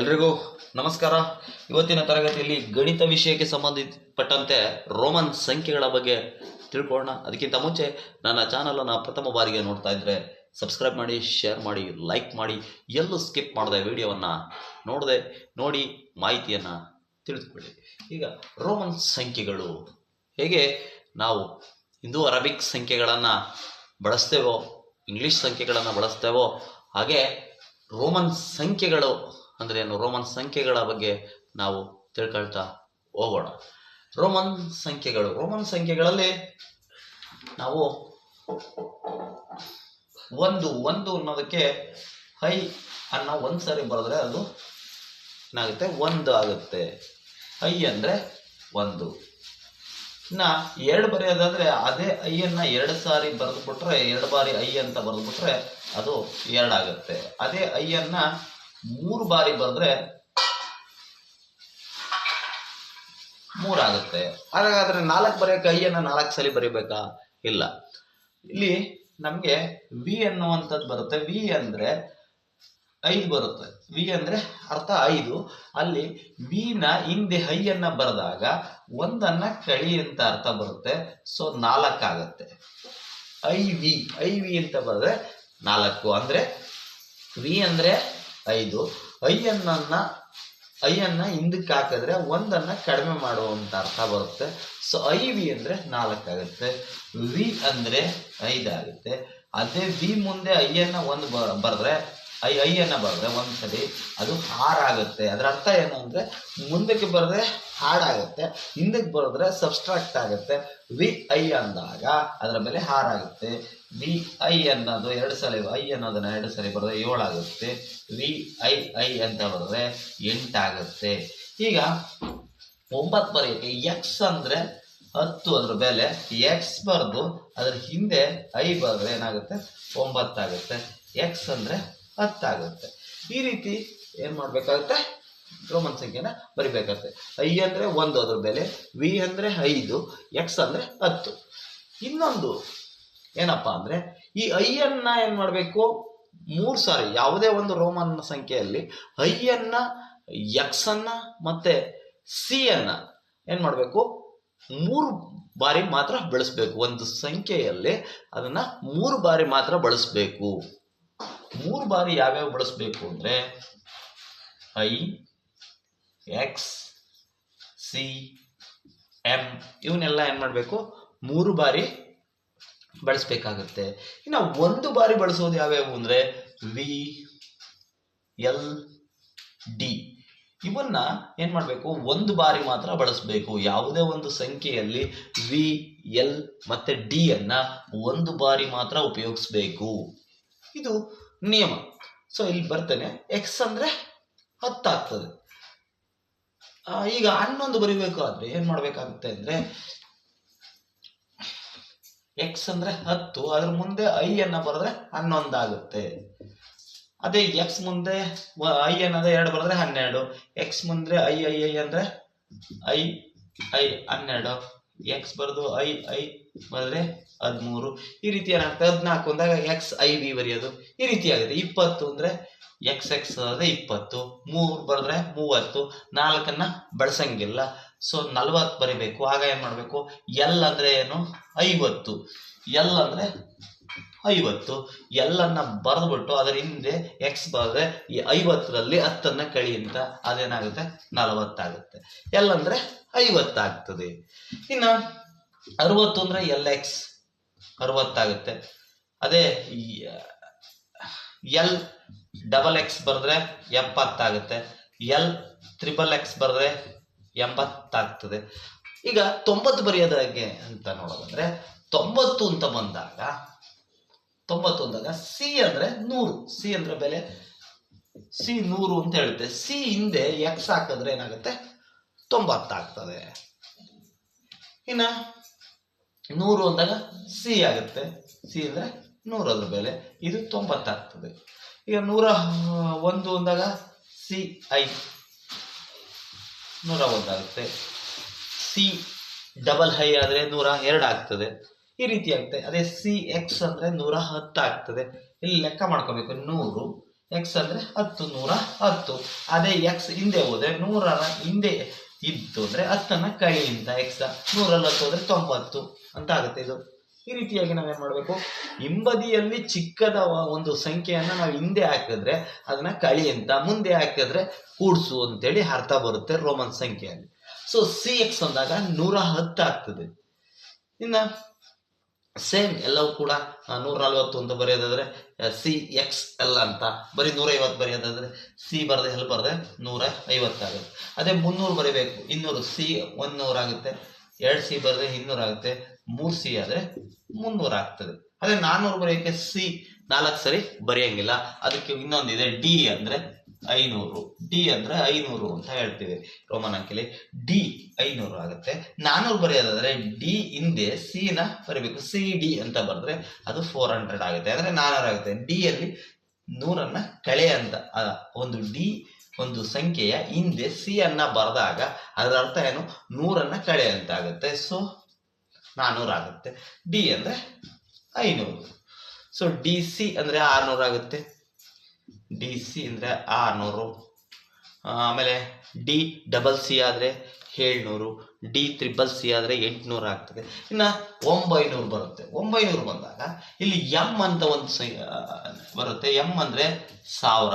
ಎಲ್ರಿಗೂ ನಮಸ್ಕಾರ. ಇವತ್ತಿನ ತರಗತಿಯಲ್ಲಿ ಗಣಿತ ವಿಷಯಕ್ಕೆ ಸಂಬಂಧಪಟ್ಟಂತೆ ರೋಮನ್ ಸಂಖ್ಯೆಗಳ ಬಗ್ಗೆ ತಿಳ್ಕೊಳ್ಳೋಣ. ಅದಕ್ಕಿಂತ ಮುಂಚೆ ನನ್ನ ಚಾನಲನ್ನು ಪ್ರಥಮ ಬಾರಿಗೆ ನೋಡ್ತಾ ಇದ್ದರೆ ಸಬ್ಸ್ಕ್ರೈಬ್ ಮಾಡಿ ಶೇರ್ ಮಾಡಿ ಲೈಕ್ ಮಾಡಿ, ಎಲ್ಲೂ ಸ್ಕಿಪ್ ಮಾಡದೆ ವಿಡಿಯೋವನ್ನು ನೋಡದೆ ನೋಡಿ ಮಾಹಿತಿಯನ್ನು ತಿಳಿದುಕೊಳ್ಳಿ. ಈಗ ರೋಮನ್ ಸಂಖ್ಯೆಗಳು ಹೇಗೆ ನಾವು ಹಿಂದೂ ಅರಬಿಕ್ ಸಂಖ್ಯೆಗಳನ್ನು ಬಳಸ್ತೇವೋ, ಇಂಗ್ಲಿಷ್ ಸಂಖ್ಯೆಗಳನ್ನು ಬಳಸ್ತೇವೋ, ಹಾಗೆ ರೋಮನ್ ಸಂಖ್ಯೆಗಳು ಅಂದರೆ ಏನು, ರೋಮನ್ ಸಂಖ್ಯೆಗಳ ಬಗ್ಗೆ ನಾವು ತಿಳ್ಕೊಳ್ತಾ ಹೋಗೋಣ. ರೋಮನ್ ಸಂಖ್ಯೆಗಳು, ರೋಮನ್ ಸಂಖ್ಯೆಗಳಲ್ಲಿ ನಾವು ಒಂದು ಒಂದು ಅನ್ನೋದಕ್ಕೆ ಹೈ ಅನ್ನೋ ಒಂದು ಸಾರಿ ಬರೆದ್ರೆ ಅದು ಏನಾಗುತ್ತೆ? ಒಂದು ಆಗುತ್ತೆ. ಐ ಅಂದರೆ ಒಂದು. ಇನ್ನ ಎರಡು ಬರೆಯೋದಾದ್ರೆ ಅದೇ ಐಯನ್ನ ಎರಡು ಸಾರಿ ಬರೆದುಬಿಟ್ರೆ, ಎರಡು ಬಾರಿ ಐ ಅಂತ ಬರೆದುಬಿಟ್ರೆ ಅದು ಎರಡಾಗುತ್ತೆ ಅದೇ ಐಯನ್ನ ಮೂರು ಬಾರಿ ಬರೆದ್ರೆ ಮೂರಾಗುತ್ತೆ. ಹಾಗಾದ್ರೆ ನಾಲ್ಕು ಬರೆಯೋಕೆ ಐಯನ್ನ ನಾಲ್ಕು ಸಲ ಬರೀಬೇಕಾ? ಇಲ್ಲ. ಇಲ್ಲಿ ನಮಗೆ ವಿ ಅನ್ನುವಂಥದ್ದು ಬರುತ್ತೆ. ವಿ ಅಂದ್ರೆ ಐದು ಬರುತ್ತೆ. ವಿ ಅಂದ್ರೆ ಅರ್ಥ ಐದು. ಅಲ್ಲಿ ವಿನ ಹಿಂದೆ ಹೈಯನ್ನ ಬರೆದಾಗ ಒಂದನ್ನ ಕಳಿ ಅಂತ ಅರ್ಥ ಬರುತ್ತೆ. ಸೊ ನಾಲ್ಕಾಗತ್ತೆ ಐ ವಿ. ಐ ವಿ ಅಂತ ಬರೆದ್ರೆ ನಾಲ್ಕು. ಅಂದ್ರೆ ವಿ ಅಂದ್ರೆ ಐದು. ಐಯನ್ನ ಐಯನ್ನ ಹಿಂದಕ್ಕೆ ಹಾಕಿದ್ರೆ ಒಂದನ್ನ ಕಡಿಮೆ ಮಾಡುವಂಥ ಅರ್ಥ ಬರುತ್ತೆ. ಸೊ ಐ ವಿ ಅಂದ್ರೆ ನಾಲ್ಕಾಗುತ್ತೆ ವಿ ಅಂದ್ರೆ ಐದಾಗುತ್ತೆ ಅದೇ ವಿ ಮುಂದೆ ಐಯನ್ನ ಒಂದು ಬ- ಬರೆದ್ರೆ, ಐ, ಐಯನ್ನು ಬರೆದ್ರೆ ಒಂದ್ಸಲಿ ಅದು ಹಾರಾಗುತ್ತೆ ಅದರ ಅರ್ಥ ಏನು ಅಂದ್ರೆ ಮುಂದಕ್ಕೆ ಬರೆದ್ರೆ ಹಾಡಾಗುತ್ತೆ ಹಿಂದಕ್ಕೆ ಬರೆದ್ರೆ ಸಬ್ಸ್ಟ್ರಾಕ್ಟ್ ಆಗುತ್ತೆ. ವಿ, ಐ ಅಂದಾಗ ಅದರ ಮೇಲೆ ಹಾರಾಗುತ್ತೆ ವಿ ಐ ಅನ್ನೋದು ಎರಡು ಸಲ ಐ ಅನ್ನೋದನ್ನು ಎರಡು ಸಲ ಬರೆದ್ರೆ ಏಳಾಗುತ್ತೆ. ವಿ ಐ ಐ ಅಂತ ಬರೆದ್ರೆ ಎಂಟಾಗುತ್ತೆ ಈಗ ಒಂಬತ್ತು ಬರೆಯೋಕ್ಕೆ ಎಕ್ಸ್ ಅಂದರೆ ಹತ್ತು ಅದ್ರ ಬೆಲೆ ಎಕ್ಸ್ ಬರೆದು ಅದ್ರ ಹಿಂದೆ ಐ ಬರೆದ್ರೆ ಏನಾಗುತ್ತೆ? ಒಂಬತ್ತಾಗುತ್ತೆ ಎಕ್ಸ್ ಅಂದರೆ ಹತ್ತಾಗುತ್ತೆ ಈ ರೀತಿ ಏನು ಮಾಡಬೇಕಾಗುತ್ತೆ? ರೋಮನ್ ಸಂಖ್ಯೆನ ಬರಿಬೇಕಾಗುತ್ತೆ. ಐ ಅಂದರೆ ಒಂದು ಅದ್ರ ಬೆಲೆ ವಿ ಅಂದರೆ ಐದು ಎಕ್ಸ್ ಅಂದರೆ ಹತ್ತು. ಇನ್ನೊಂದು ಏನಪ್ಪಾ ಅಂದ್ರೆ ಈ ಐಯನ್ನು ಏನು ಮಾಡಬೇಕು? ಮೂರು ಸಾರಿ, ಯಾವುದೇ ಒಂದು ರೋಮನ್ ಸಂಖ್ಯೆಯಲ್ಲಿ ಐಯನ್ನು ಎಕ್ಸ್ ಅನ್ನ ಮತ್ತೆ ಸಿ ಅನ್ನ ಏನ್ ಮಾಡ್ಬೇಕು? ಮೂರು ಬಾರಿ ಮಾತ್ರ ಬಳಸಬೇಕು. ಒಂದು ಸಂಖ್ಯೆಯಲ್ಲಿ ಅದನ್ನ ಮೂರು ಬಾರಿ ಮಾತ್ರ ಬಳಸಬೇಕು. ಮೂರು ಬಾರಿ ಯಾವ್ಯಾವ ಬಳಸಬೇಕು ಅಂದ್ರೆ ಐ, ಎಕ್ಸ್, ಸಿ, ಎಂ, ಇವನ್ನೆಲ್ಲ ಏನು ಮಾಡಬೇಕು? ಮೂರು ಬಾರಿ ಬಳಸಬೇಕಾಗುತ್ತೆ. ಇನ್ನು ಒಂದು ಬಾರಿ ಬಳಸೋದು ಯಾವ್ಯಾವು ಅಂದರೆ ವಿ ಎಲ್ ಡಿ ಇವನ್ನ ಏನ್ ಮಾಡಬೇಕು? ಒಂದು ಬಾರಿ ಮಾತ್ರ ಬಳಸಬೇಕು. ಯಾವುದೇ ಒಂದು ಸಂಖ್ಯೆಯಲ್ಲಿ ವಿ ಎಲ್ ಮತ್ತೆ ಡಿ ಅನ್ನ ಒಂದು ಬಾರಿ ಮಾತ್ರ ಉಪಯೋಗಿಸ್ಬೇಕು. ಇದು ನಿಯಮ. ಸೊ ಇಲ್ಲಿ ಬರ್ತೇನೆ. ಎಕ್ಸ್ ಅಂದ್ರೆ ಹತ್ತಾಗ್ತದೆ. ಈಗ ಹನ್ನೊಂದು ಬರಿಬೇಕು ಆದ್ರೆ ಏನ್ ಮಾಡ್ಬೇಕಾಗುತ್ತೆ ಅಂದ್ರೆ ಎಕ್ಸ್ ಅಂದ್ರೆ ಹತ್ತು, ಅದ್ರ ಮುಂದೆ ಐ ಅನ್ನ ಬರೆದ್ರೆ ಹನ್ನೊಂದಾಗುತ್ತೆ. ಅದೇ ಎಕ್ಸ್ ಮುಂದೆ ಐ ಅನ್ನೋದು ಎರಡು ಬರೆದ್ರೆ ಹನ್ನೆರಡು. ಎಕ್ಸ್ ಮುಂದೆ ಐ ಐ ಐ ಅಂದ್ರೆ ಐ ಐ ಹನ್ನೆರಡು. ಎಕ್ಸ್ ಬರೆದು ಐ ಐ ಬರೆದ್ರೆ ಹದಿಮೂರು, ಈ ರೀತಿ ಏನಾಗ್ತದೆ ಹದಿನಾಲ್ಕು ಅಂದಾಗ ಎಕ್ಸ್ ಐ ಬಿ ಬರೆಯೋದು. ಈ ರೀತಿ ಆಗುತ್ತೆ. ಇಪ್ಪತ್ತು ಅಂದ್ರೆ ಎಕ್ಸ್ ಎಕ್ಸ್ ಅಂದ್ರೆ ಇಪ್ಪತ್ತು. ಮೂರು ಬರೆದ್ರೆ ಮೂವತ್ತು. ನಾಲ್ಕನ್ನ ಬಳಸಂಗಿಲ್ಲ. ಸೊ ನಲ್ವತ್ತು ಬರಿಬೇಕು. ಆಗ ಏನು ಮಾಡಬೇಕು? ಎಲ್ ಅಂದ್ರೆ ಏನು? ಐವತ್ತು. ಎಲ್ ಅಂದ್ರೆ ಐವತ್ತು. ಎಲ್ಲನ್ನ ಬರೆದ್ಬಿಟ್ಟು ಅದರ ಹಿಂದೆ ಎಕ್ಸ್ ಬರೆದ್ರೆ ಈ ಐವತ್ತರಲ್ಲಿ ಹತ್ತನ್ನು ಕಳಿ ಅಂತ. ಅದೇನಾಗುತ್ತೆ? ನಲವತ್ತಾಗುತ್ತೆ. ಎಲ್ ಅಂದ್ರೆ ಐವತ್ತಾಗ್ತದೆ. ಇನ್ನ ಅರವತ್ತು ಅಂದ್ರೆ ಎಲ್ ಎಕ್ಸ್ ಅರವತ್ತಾಗುತ್ತೆ. ಅದೇ ಎಲ್ ಡಬಲ್ ಎಕ್ಸ್ ಬರೆದ್ರೆ ಎಪ್ಪತ್ತಾಗುತ್ತೆ. ಎಲ್ ತ್ರಿಬಲ್ ಎಕ್ಸ್ ಬರೆದ್ರೆ ಎಂಬತ್ತಾಗ್ತದೆ. ಈಗ ತೊಂಬತ್ತು ಬರೆಯೋದು ಹಾಗೆ ಅಂತ ನೋಡೋದಂದ್ರೆ, ತೊಂಬತ್ತು ಅಂತ ಬಂದಾಗ, ತೊಂಬತ್ತು ಅಂದಾಗ ಸಿ ಅಂದ್ರೆ ನೂರು. ಸಿ ಅಂದ್ರೆ ಬೆಲೆ ಸಿ ನೂರು ಅಂತ ಹೇಳುತ್ತೆ. ಸಿ ಹಿಂದೆ ಎಕ್ಸ್ ಹಾಕಿದ್ರೆ ಏನಾಗುತ್ತೆ? ತೊಂಬತ್ತಾಗ್ತದೆ. ಇನ್ನ ನೂರು ಅಂದಾಗ ಸಿ ಆಗುತ್ತೆ. ಸಿ ಅಂದರೆ ನೂರು ಅದ್ರ ಬೆಲೆ. ಇದು ತೊಂಬತ್ತಾಗ್ತದೆ. ಈಗ ನೂರ, ಒಂದು ಅಂದಾಗ ಸಿ ಐ ನೂರ ಒಂದಾಗುತ್ತೆ ಸಿ ಡಬಲ್ ಹೈ ಆದರೆ ನೂರ ಎರಡು ಆಗ್ತದೆ. ಈ ರೀತಿ ಆಗುತ್ತೆ. ಅದೇ ಸಿ ಎಕ್ಸ್ ಅಂದರೆ ನೂರ ಹತ್ತು ಆಗ್ತದೆ. ಇಲ್ಲಿ ಲೆಕ್ಕ ಮಾಡ್ಕೋಬೇಕು. ನೂರು. ಎಕ್ಸ್ ಅಂದರೆ ಹತ್ತು, ನೂರ ಹತ್ತು. ಅದೇ ಎಕ್ಸ್ ಹಿಂದೆ ಹೋದರೆ ನೂರರ ಹಿಂದೆ ಇತ್ತು ಅಂದ್ರೆ ಹತ್ತನ್ನ ಕೈಯಿಂದ ಎಕ್ಸ ಹತ್ತು ಹೋದ್ರೆ ತೊಂಬತ್ತು ಅಂತ ಆಗುತ್ತೆ ಇದು. ಈ ರೀತಿಯಾಗಿ ನಾವೇನು ಮಾಡಬೇಕು? ಹಿಂಬದಿಯಲ್ಲಿ ಚಿಕ್ಕದ ಒಂದು ಸಂಖ್ಯೆಯನ್ನು ನಾವು ಹಿಂದೆ ಹಾಕಿದ್ರೆ ಅದನ್ನ ಕಳಿ ಅಂತ, ಮುಂದೆ ಹಾಕಿದ್ರೆ ಕೂಡ್ಸು ಅಂತೇಳಿ ಅರ್ಥ ಬರುತ್ತೆ ರೋಮನ್ ಸಂಖ್ಯೆಯಲ್ಲಿ. ಸೊ ಸಿ ಎಕ್ಸ್ ಅಂದಾಗ ನೂರ ಹತ್ತು ಆಗ್ತದೆ. ಇನ್ನ ಸೇಮ್ ಎಲ್ಲವೂ ಕೂಡ ನೂರ ನಲ್ವತ್ತು ಅಂತ ಬರೆಯೋದಾದ್ರೆ ಸಿ ಎಕ್ಸ್ ಎಲ್ ಅಂತ. ಬರೀ ನೂರ ಐವತ್ತು ಬರೆಯೋದಾದ್ರೆ ಸಿ ಬರದೆ ಎಲ್ ಬರದೆ? ನೂರ ಐವತ್ತಾಗುತ್ತೆ ಅದೇ ಮುನ್ನೂರು ಬರೀಬೇಕು. ಇನ್ನೂರು ಸಿ ಆಗುತ್ತೆ. ಎರಡು ಸಿ ಬರೆದ್ರೆ ಇನ್ನೂರು ಆಗುತ್ತೆ. ಮೂರು ಸಿ ಆದರೆ ಮುನ್ನೂರು ಆಗ್ತದೆ. ಅದೇ ನಾನ್ನೂರು ಬರೆಯೋಕ್ಕೆ ಸಿ ನಾಲ್ಕು ಸರಿ ಬರೆಯಂಗಿಲ್ಲ. ಅದಕ್ಕೆ ಇನ್ನೊಂದಿದೆ ಡಿ ಅಂದ್ರೆ ಐನೂರು. ಡಿ ಅಂದ್ರೆ ಐನೂರು ಅಂತ ಹೇಳ್ತೀವಿ ರೋಮನ್ ಅಂಕಿಲಿ ಡಿ ಐನೂರು ಆಗುತ್ತೆ. ನಾನೂರು ಬರೆಯೋದಾದ್ರೆ ಡಿ ಹಿಂದೆ ಸಿ ನ ಬರೀಬೇಕು. ಸಿ, ಡಿ ಅಂತ ಬರೆದ್ರೆ ಅದು ಫೋರ್ ಹಂಡ್ರೆಡ್ ಆಗುತ್ತೆ. ಅಂದ್ರೆ ನಾನೂರು ಆಗುತ್ತೆ. ಡಿ ಅಲ್ಲಿ ನೂರನ್ನ ಕಳೆ ಅಂತ ಒಂದು ಡಿ, ಒಂದು ಸಂಖ್ಯೆಯ ಹಿಂದೆ ಸಿ ಅನ್ನ ಬರೆದಾಗ ಅದರ ಅರ್ಥ ಏನು? ನೂರನ್ನ ಕಳೆ ಅಂತ ಆಗುತ್ತೆ. ಸೊ ನಾನ್ನೂರು ಆಗುತ್ತೆ. ಡಿ ಅಂದ್ರೆ ಐನೂರು. ಸೊ ಡಿ ಸಿ ಅಂದ್ರೆ ಆರ್ನೂರು ಆಗುತ್ತೆ. ಡಿ ಸಿ ಅಂದರೆ ಆರ್ನೂರು ಆಮೇಲೆ ಡಿ ಡಬಲ್ ಸಿ ಆದರೆ ಏಳ್ನೂರು. ಡಿ ತ್ರಿಬಲ್ ಸಿ ಆದರೆ ಎಂಟುನೂರು ಆಗ್ತದೆ. ಇನ್ನು ಒಂಬೈನೂರು ಬರುತ್ತೆ. ಒಂಬೈನೂರು ಬಂದಾಗ ಇಲ್ಲಿ ಎಂ ಅಂತ ಒಂದು ಸೈ- ಬರುತ್ತೆ. ಎಂ ಅಂದರೆ ಸಾವಿರ.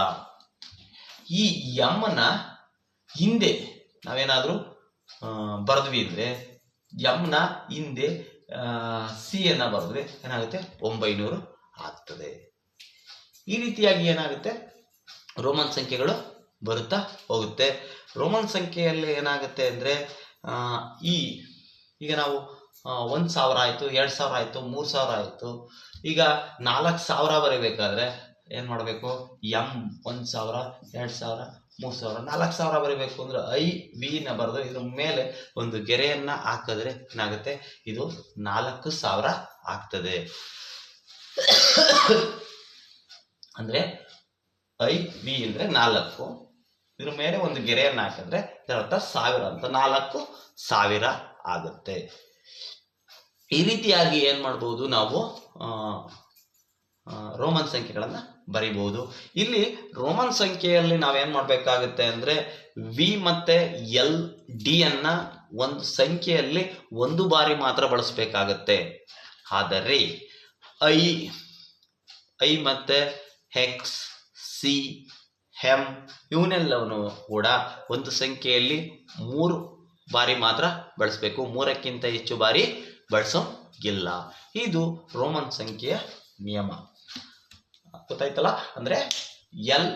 ಈ ಎಮ್ನ ಹಿಂದೆ ನಾವೇನಾದರೂ ಬರೆದ್ವಿ ಅಂದರೆ ಎಮ್ನ ಹಿಂದೆ ಸಿ ಅನ್ನ ಬರೆದ್ರೆ ಏನಾಗುತ್ತೆ? ಒಂಬೈನೂರು ಆಗ್ತದೆ. ಈ ರೀತಿಯಾಗಿ ಏನಾಗುತ್ತೆ? ರೋಮನ್ ಸಂಖ್ಯೆಗಳು ಬರುತ್ತಾ ಹೋಗುತ್ತೆ. ರೋಮನ್ ಸಂಖ್ಯೆಯಲ್ಲಿ ಏನಾಗುತ್ತೆ ಅಂದರೆ ಈ, ಈಗ ನಾವು ಒಂದು ಸಾವಿರ ಆಯಿತು, ಎರಡು ಸಾವಿರ ಆಯಿತು, ಮೂರು ಸಾವಿರ ಆಯಿತು. ಈಗ ನಾಲ್ಕು ಸಾವಿರ ಬರೀಬೇಕಾದ್ರೆ ಏನು ಮಾಡಬೇಕು? ಎಂ ಒಂದು ಸಾವಿರ, ಎರಡು ಸಾವಿರ, ಮೂರು ಸಾವಿರ, ನಾಲ್ಕು ಸಾವಿರ ಬರೀಬೇಕು ಅಂದ್ರೆ ಐ ವಿನ ಬರೆದು ಇದ್ರ ಮೇಲೆ ಒಂದು ಗೆರೆಯನ್ನ ಹಾಕಿದ್ರೆ ಏನಾಗುತ್ತೆ? ಇದು ನಾಲ್ಕು ಸಾವಿರ ಆಗ್ತದೆ. ಅಂದ್ರೆ ಐ ವಿ ಅಂದ್ರೆ ನಾಲ್ಕು. ಇದ್ರ ಮೇಲೆ ಒಂದು ಗೆರೆಯನ್ನು ಹಾಕಿದ್ರೆ ಇದರರ್ಥ ಸಾವಿರ ಅಂತ. ನಾಲ್ಕು ಸಾವಿರ ಆಗುತ್ತೆ. ಈ ರೀತಿಯಾಗಿ ಏನು ಮಾಡ್ಬೋದು ನಾವು ರೋಮನ್ ಸಂಖ್ಯೆಗಳನ್ನು ಬರಿಬಹುದು. ಇಲ್ಲಿ ರೋಮನ್ ಸಂಖ್ಯೆಯಲ್ಲಿ ನಾವೇನ್ ಮಾಡ್ಬೇಕಾಗುತ್ತೆ ಅಂದ್ರೆ ವಿ ಮತ್ತೆ ಎಲ್ ಡಿ ಅನ್ನ ಒಂದು ಸಂಖ್ಯೆಯಲ್ಲಿ ಒಂದು ಬಾರಿ ಮಾತ್ರ ಬಳಸಬೇಕಾಗತ್ತೆ. ಆದರೆ, ಐ ಐ ಮತ್ತೆ ಹೆಕ್ಸ್ ಸಿ ಹೆಮ್ ಇವನ್ನೆಲ್ಲವನ್ನು ಕೂಡ ಒಂದು ಸಂಖ್ಯೆಯಲ್ಲಿ ಮೂರು ಬಾರಿ ಮಾತ್ರ ಬಳಸಬೇಕು. ಮೂರಕ್ಕಿಂತ ಹೆಚ್ಚು ಬಾರಿ ಬಳಸೋಂಗಿಲ್ಲ. ಇದು ರೋಮನ್ ಸಂಖ್ಯೆಯ ನಿಯಮ. ಗೊತ್ತಾಯ್ತಲ್ಲ? ಅಂದ್ರೆ ಎಲ್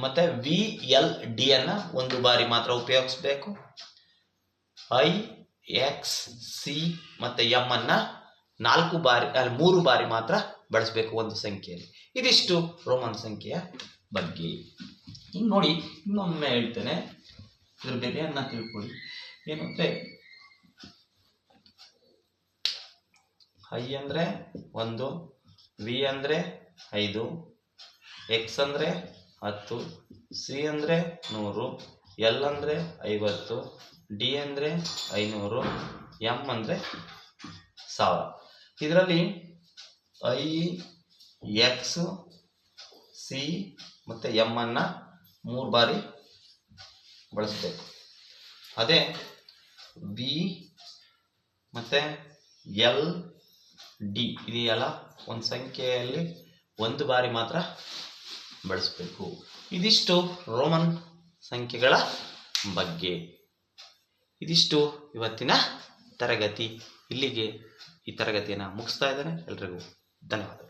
ಮತ್ತೆ ವಿ ಎಲ್ ಡಿ ಅನ್ನ ಒಂದು ಬಾರಿ ಮಾತ್ರ ಉಪಯೋಗಿಸ್ಬೇಕು. ಐ ಎಕ್ಸ್ ಸಿ ಮತ್ತೆ ಎಂ ಅನ್ನ ನಾಲ್ಕು ಬಾರಿ ಅಲ್ಲಿ ಮೂರು ಬಾರಿ ಮಾತ್ರ ಬಳಸಬೇಕು ಒಂದು ಸಂಖ್ಯೆಯಲ್ಲಿ. ಇದಿಷ್ಟು ರೋಮನ್ ಸಂಖ್ಯೆಯ ಬಗ್ಗೆ. ಇನ್ನು ನೋಡಿ, ಇನ್ನೊಮ್ಮೆ ಹೇಳ್ತೇನೆ. ಇದ್ರ ಬೆಲೆಯನ್ನ ತಿಳ್ಕೊಳ್ಳಿ. ಏನು ಐ ಅಂದ್ರೆ ಒಂದು ವಿ ಅಂದ್ರೆ ಐದು ಎಕ್ಸ್ ಅಂದ್ರೆ ಹತ್ತು ಸಿ ಅಂದ್ರೆ ನೂರು ಎಲ್ ಅಂದ್ರೆ ಐವತ್ತು ಡಿ ಅಂದ್ರೆ ಐನೂರು ಎಂ ಅಂದ್ರೆ ಸಾವಿರ. ಇದರಲ್ಲಿ ಐ ಎಕ್ಸ್ ಸಿ ಮತ್ತು ಎಮ್ಮನ್ನು ಮೂರು ಬಾರಿ ಬಳಸಬೇಕು. ಅದೇ ಬಿ ಮತ್ತು ಎಲ್ ಡಿ ಇದೆಯಲ್ಲ? ಒಂದು ಸಂಖ್ಯೆಯಲ್ಲಿ ಒಂದು ಬಾರಿ ಮಾತ್ರ ಬಳಸಬೇಕು. ಇದಿಷ್ಟು ರೋಮನ್ ಸಂಖ್ಯೆಗಳ ಬಗ್ಗೆ. ಇದಿಷ್ಟು ಇವತ್ತಿನ ತರಗತಿ. ಇಲ್ಲಿಗೆ ಈ ತರಗತಿಯನ್ನು ಮುಗಿಸ್ತಾ ಇದ್ದಾರೆ ಎಲ್ರಿಗೂ Hasta luego.